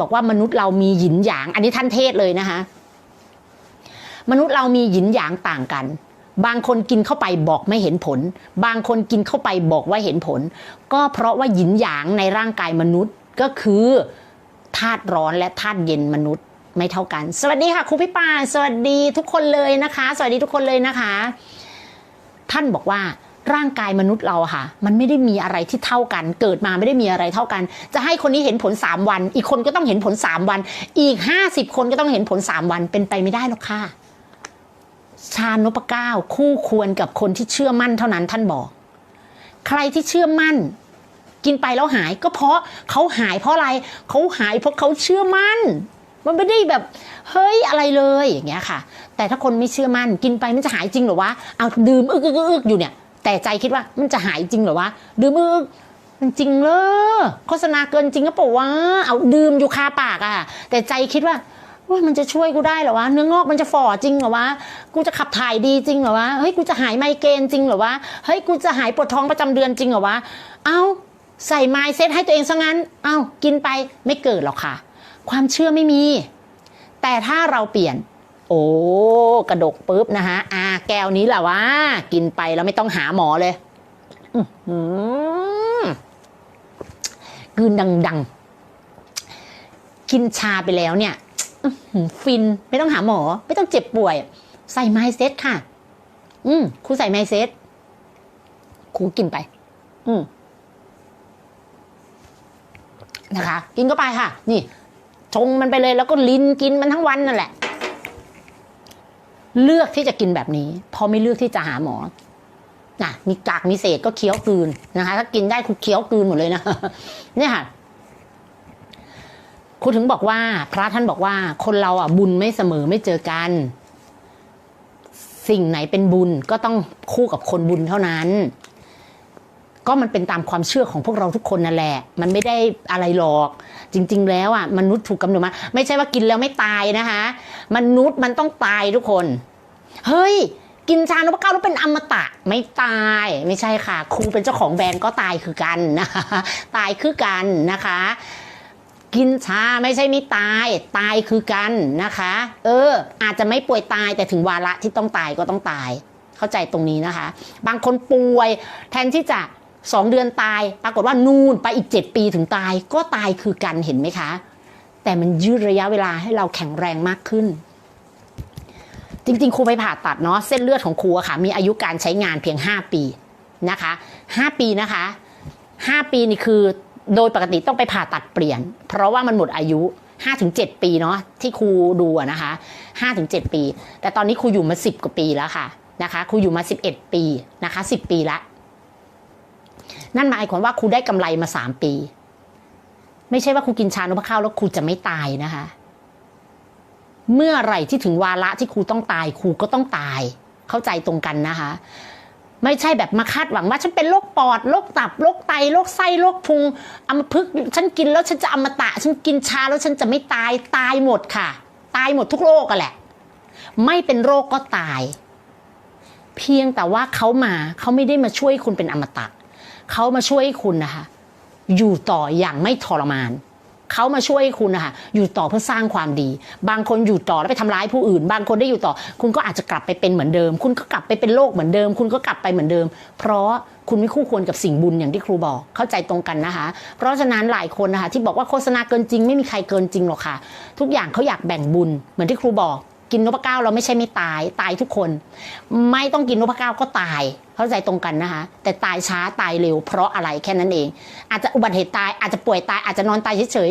บอกว่ามนุษย์เรามีหยินหยาง อันนี้ท่านเทศเลยนะคะ มนุษย์เรามีหยินหยางต่างกัน บางคนกินเข้าไปบอกไม่เห็นผล บางคนกินเข้าไปบอกว่าเห็นผล ก็เพราะว่าหยินหยางในร่างกายมนุษย์ก็คือธาตุร้อนและธาตุเย็นมนุษย์ไม่เท่ากัน สวัสดีค่ะครูพี่ปาสวัสดีทุกคนเลยนะคะ สวัสดีทุกคนเลยนะคะ ท่านบอกว่า ร่างกายมนุษย์เราค่ะ มันไม่ได้มีอะไรที่เท่ากัน เกิดมาไม่ได้มีอะไรเท่ากัน จะให้คนนี้เห็นผล 3 วัน อีกคนก็ต้องเห็นผล 3 วัน อีก 50 คนก็ต้องเห็นผล 3 วันเป็นไปไม่ได้หรอกค่ะชาญนพเก้าคู่ควรกับคนที่เชื่อมั่นเท่านั้นท่านบอก ใครที่เชื่อมั่น กินไปแล้วหายก็เพราะเขาหายเพราะอะไรเขาหายเพราะเขาเชื่อมั่น มันไม่ได้แบบเฮ้ยอะไรเลยอย่างเงี้ยค่ะ แต่ถ้าคนไม่เชื่อมั่น กินไปมันจะหายจริงหรอวะเอาดื่มอึกอึกอึกอึกอยู่เนี่ย แต่ใจคิดว่ามันจะหายจริงเหรอวะดื่มอึกอึกมันจริงเลยโฆษณาเกินจริงก็เปล่าวะเอาดื่มอยู่คาปากอะแต่ใจคิดว่าว่ามันจะช่วยกูได้เหรอวะเนื้องอกมันจะฝ่อจริงเหรอวะกูจะขับถ่ายดีจริงเหรอวะเฮ้ยกูจะหายไมเกรนจริงเหรอวะเฮ้ยกูจะหายปวดท้องประจำเดือนจริงเหรอวะเอาใส่ไมเซ็ตให้ตัวเองซะงั้นเอากินไปไม่เกิดหรอกค่ะ ความเชื่อไม่มี แต่ถ้าเราเปลี่ยน โอ้กระดกปุ๊บนะคะอ่า แก้วนี้แหละว่ากินไปแล้วไม่ต้องหาหมอเลยอื้อหือกลืนดังๆ กินชาไปแล้วเนี่ยหือฟินไม่ต้องหาหมอ ไม่ต้องเจ็บป่วย ใส่ไมเซ็ตค่ะ อืมครูใส่ไมเซ็ตครูกินไป อืมนะคะ กินก็ไปค่ะ นี่ ชงมันไปเลยแล้วก็ลินกินมันทั้งวันนั่นแหละ เลือกที่จะกินแบบนี้ เพราะไม่เลือกที่จะหาหมอนะมีกากมีเศษก็เคี้ยวกืนนะคะ ถ้ากินได้คุณเคี้ยวกืนหมดเลยนะเนี่ยค่ะคุณถึงบอกว่า พระท่านบอกว่า คนเราอะบุญไม่เสมอไม่เจอกัน สิ่งไหนเป็นบุญก็ต้องคู่กับคนบุญเท่านั้น ก็มันเป็นตามความเชื่อของพวกเราทุกคนนั่นแหละ มันไม่ได้อะไรหรอก จริง ๆ แล้วอะมนุษย์ถูกกำเนิดมา ไม่ใช่ว่ากินแล้วไม่ตายนะคะ มนุษย์มันต้องตายทุกคน เฮ้ย กินชานพเก้าแล้วเป็นอมตะไม่ตายไม่ใช่ค่ะ ครูเป็นเจ้าของแบรนด์ก็ตายคือกันนะคะตายคือกันนะคะ กินชาไม่ใช่ไม่ตายตายคือกันนะคะ เออ อาจจะไม่ป่วยตายแต่ถึงวาระที่ต้องตายก็ต้องตาย เข้าใจตรงนี้นะคะ บางคนป่วยแทนที่จะสองเดือนตาย ปรากฏว่านูนไปอีกเจ็ดปีถึงตายก็ตายคือกันเห็นไหมคะ แต่มันยืดระยะเวลาให้เราแข็งแรงมากขึ้น จริงๆครูไปผ่าตัดเนาะเส้นเลือดของครูอะค่ะ มีอายุการใช้งานเพียง 5 ปีนะคะ 5 ปีนะคะ 5 ปีนี่คือโดยปกติต้องไปผ่าตัดเปลี่ยน เพราะว่ามันหมดอายุ 5-7 ปีเนาะที่ครูดูอะนะคะ 5-7 ปี แต่ตอนนี้ครูอยู่มา 10 กว่าปีแล้วค่ะนะคะครูอยู่มา 11 ปีนะคะ 10 ปีละนั่นหมายความว่าครูได้กำไรมา 3 ปี ไม่ใช่ว่าครูกินชานมข้าวแล้วครูจะไม่ตายนะคะ เมื่อไหร่ที่ถึงวาระที่ครูต้องตายครูก็ต้องตาย เข้าใจตรงกันนะคะ ไม่ใช่แบบมาคาดหวังว่าฉันเป็นโรคปอดโรคตับโรคไตโรคไส้โรคพุงอัมพฤกษ์ฉันกินแล้วฉันจะอมตะ ฉันกินชาแล้วฉันจะไม่ตายตายหมดค่ะ ตายหมดทุกโรคกันแหละ ไม่เป็นโรคก็ตาย เพียงแต่ว่าเขามาเขาไม่ได้มาช่วยคุณเป็นอมตะเขามาช่วยคุณนะคะ อยู่ต่ออย่างไม่ทรมาน เขามาช่วยคุณนะคะอยู่ต่อเพื่อสร้างความดี บางคนอยู่ต่อแล้วไปทำร้ายผู้อื่น บางคนได้อยู่ต่อ คุณก็อาจจะกลับไปเป็นเหมือนเดิม คุณก็กลับไปเป็นโรคเหมือนเดิม คุณก็กลับไปเหมือนเดิม เพราะคุณไม่คู่ควรกับสิ่งบุญอย่างที่ครูบอกเข้าใจตรงกันนะคะ เพราะฉะนั้นหลายคนนะคะที่บอกว่าโฆษณาเกินจริง ไม่มีใครเกินจริงหรอกค่ะ ทุกอย่างเขาอยากแบ่งบุญเหมือนที่ครูบอกกินนพเก้าเราไม่ใช่ไม่ตายตายทุกคน ไม่ต้องกินนพเก้าก็ตาย เข้าใจตรงกันนะคะ แต่ตายช้าตายเร็วเพราะอะไรแค่นั้นเอง อาจจะอุบัติเหตุตายอาจจะป่วยตายอาจจะนอนตายเฉย